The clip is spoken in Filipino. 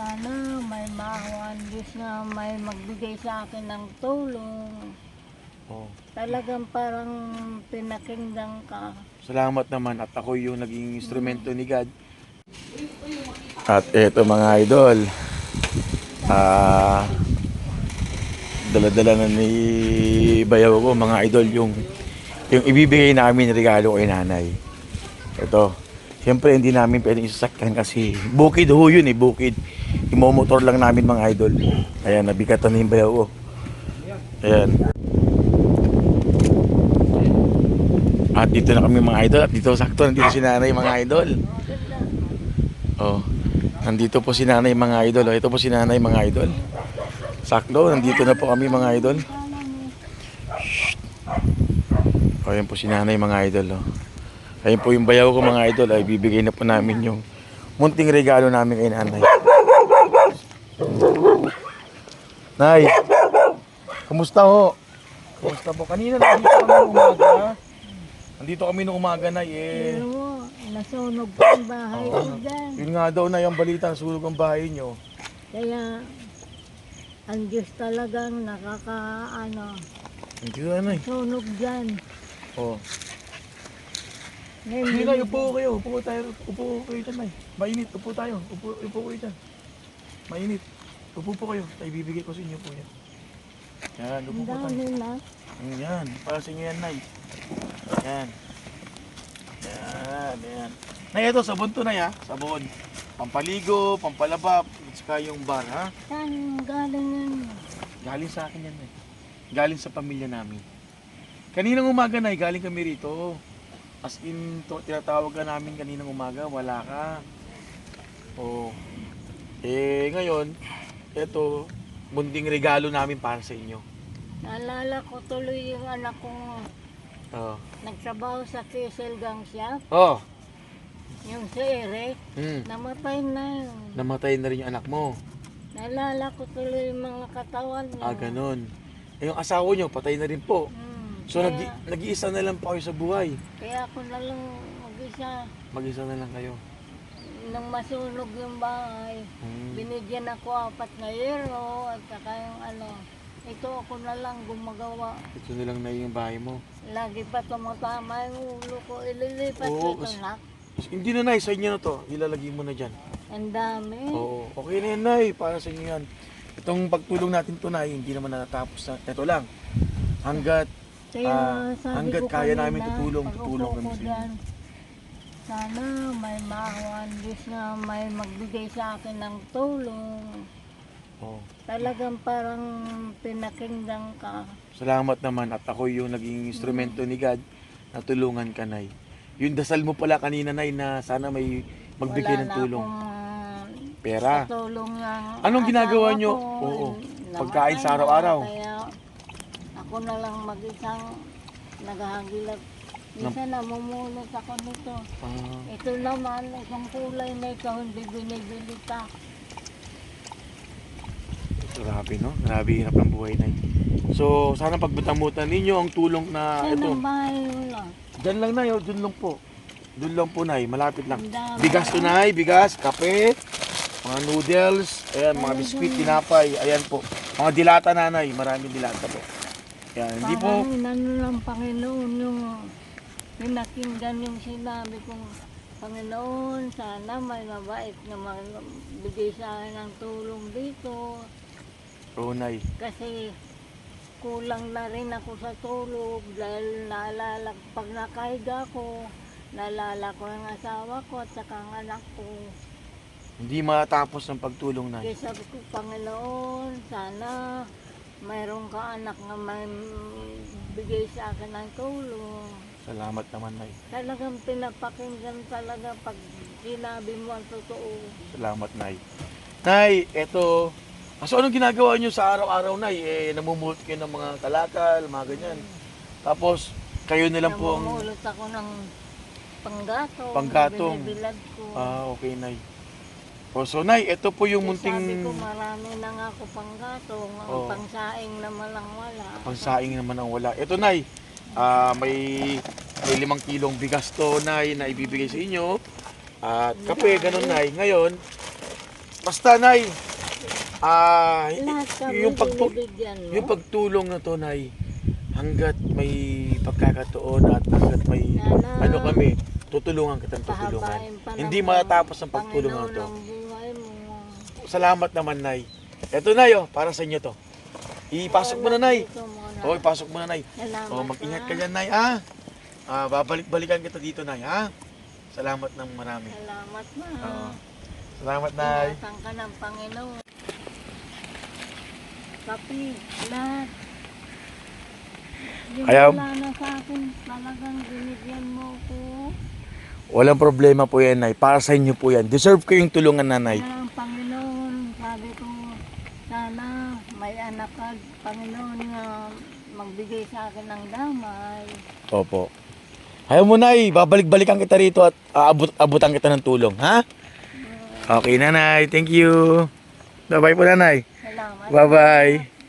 Sana may maawan Diyos na may magbigay sa akin ng tulong. Oh. Talagang parang pinakinggan ka. Salamat naman at ako yung naging instrumento ni God. At eto mga idol. Ah dala-dala na ni Bayaw ko mga idol yung yung ibibigay namin regalo kay nanay. Ito. Siyempre hindi namin pwedeng isasakyan kasi bukid ho yun eh, bukid. Imomotor lang namin mga idol. Ayan, nabigatan na yung bayaw ko. Ayan. At dito na kami mga idol. At dito sakto, nandito si nanay mga idol. Oh. Nandito po si nanay mga idol. Oh, ito po si nanay mga idol. Sakto, nandito na po kami mga idol. Oh, yan po si nanay mga idol. Oh. Ayun po yung bayaw ko mga idol. Ay bibigay na po namin yung munting regalo namin kay nanay. Nay, kumusta ho? Kumusta po? Kanina nandito kami ng umaga. Nandito kami nung umaga na eh. Mo, nasunog pa ang bahay ko dyan. Yun nga daw na yung balita, sulog ang bahay nyo. Kaya, ang Diyos talagang nakaka, ano, Hindi na na eh. sunog dyan. Oh. Ngayon, Hindi na, upo kayo. Upo tayo. Upo kayo dyan, Nay. Mainit. Upo tayo. Upo, upo kayo dyan. Mainit. Upo po kayo. Tayo bibigay ko sa inyo po yan. Yan, upo Ang po tayo. dami na. Mm, Yan, para sa inyo yan, Nay. Yan. Yan, yan. Nay, ito, sabon to, Nay, ha? Sabon. Pampaligo, pampalaba, at saka yung bar, ha? Saan galing yan? Galing sa akin yan, Nay. Galing sa pamilya namin. Kaninang umaga, Nay, galing kami rito. As in, to, tinatawag ka namin kaninang umaga, wala ka. Oh. Eh, ngayon, ito, munding regalo namin para sa inyo. Naalala ko tuloy yung anak kong Oh. nagtrabaho sa Kiesel Gang Shop. Oh. Yung si Eric, Hmm. namatay na yun. Namatay na rin yung anak mo. Naalala ko tuloy yung mga katawan niya. Ah, ganun. Eh, yung asawa nyo, patay na rin po. Hmm. So, kaya, nag- nag-iisa na lang po kayo sa buhay. kaya ako na lang mag-isa. Mag-isa na lang kayo. Nang masunog yung bahay, Hmm. binigyan ako apat na euro at saka yung ano, ito ako na lang gumagawa. Ito na lang na yung bahay mo. Lagi pa tumatama yung ulo ko. Ililipat Oo, ko ito kasi-. Hindi na, Nay. Sa inyo na to. Ilalagay mo na dyan. Ang dami. Oo. Okay na yan, Nay. Para sa inyo yan. Itong pagtulong natin to, Nay, hindi naman natatapos na. Ito lang. Hanggat Kaya sabi hanggat ko kaya namin tutulong, tutulong kami sa Sana may maawan Diyos na may magbigay sa akin ng tulong. oh, Talagang parang pinakinggan ka. salamat naman at ako yung naging instrumento ni God na tulungan ka, Nay. Yung dasal mo pala kanina, Nay, na sana may magbigay Wala ng tulong. Pera. katulong ng Anong ginagawa nyo? Oo. Pagkain sa araw-araw. Kaya ako na lang mag-isang naghahagilap. Minsan namumulot ako nito. Ah, Ito naman, isang kulay na ito, hindi binibili ka. grabe, no? Grabe hirap ng buhay, Nay. So, sana pagbutan-butan ninyo ang tulong na Yan ito. ang bahay mo lang. Diyan lang, Nay. Oh, Doon lang po. Doon lang po, Nay. Malapit lang. Ang dami. Bigas to, Nay. Bigas, kape, mga noodles, ayan, mga biskwit, tinapay, ayan po. Mga dilata, Nanay. Maraming dilata po. Ayan, hindi po. Parang inano ng Panginoon yung pinakinggan yung sinabi kong Panginoon, sana may mabait na magbigay sa akin ng tulong dito. Oo, Nay. Kasi kulang na rin ako sa tulog dahil naalala, pag nakahiga ko, naalala ko ang asawa ko at saka ang anak ko. Hindi matapos ang pagtulong, Nay. Kaya sabi ko, Panginoon, sana mayroon ka anak na may bigay sa akin ng tulong. Salamat naman, Nay. Talagang pinapakinggan talaga pag sinabi mo ang totoo. Salamat, Nay. Nay, eto. Ah, So, anong ginagawa nyo sa araw-araw, Nay? Eh, namumulot kayo ng mga kalakal, mga ganyan. Tapos, kayo na lang po ang... Namumulot ako ng panggatong. Panggatong. Binibilad ko. Ah, okay, Nay. O, so, Nay, ito po yung Eh, Sabi munting ko marami na nga ako panggatong. Ang Oo. pangsaing naman lang wala. pangsaing naman ang wala. Ito, Nay, ah, may, may limang kilong bigas to, Nay, na ibibigay sa inyo. At kape, ganun, Nay. Ngayon, Basta, Nay. Ah, Lahat kami yung, pagtu- binibigyan mo. yung pagtulong na to, Nay, hanggat may pagkakataon at hanggat may Sana ano kami, tutulungan kitang tutulungan. pahabain pa Hindi matatapos ang pagtulong na Panginoon to. ang buhay mo. Salamat naman, Nay. Eto, Nay, oh, para sa inyo to. Ipasok mo na, Nay. Ito muna. Oh, ipasok mo na, Nay. Salamat Oh, mag-ingat ka dyan, Nay, ha? Ah, babalik-balikan kita dito, Nay, ha? Salamat ng marami. Salamat na. Oo. Salamat, Nay. Ingatan ka ng Panginoon. Kapi, lahat. Yung Kaya- wala na sa akin, talagang binigyan mo ko. Walang problema po yan, Nay. Para sa inyo po yan. Deserve ko yung tulungan, Nanay. Kaya ang Panginoon, sabi ko, sana anak ka, Panginoon, nga magbigay sa akin ng damay. Opo. Ayaw mo, Nay. Babalik-balikan kita rito at aabot abutan kita ng tulong, ha? Okay, Nanay. Thank you. Bye-bye po, Nanay. Salamat. Bye-bye.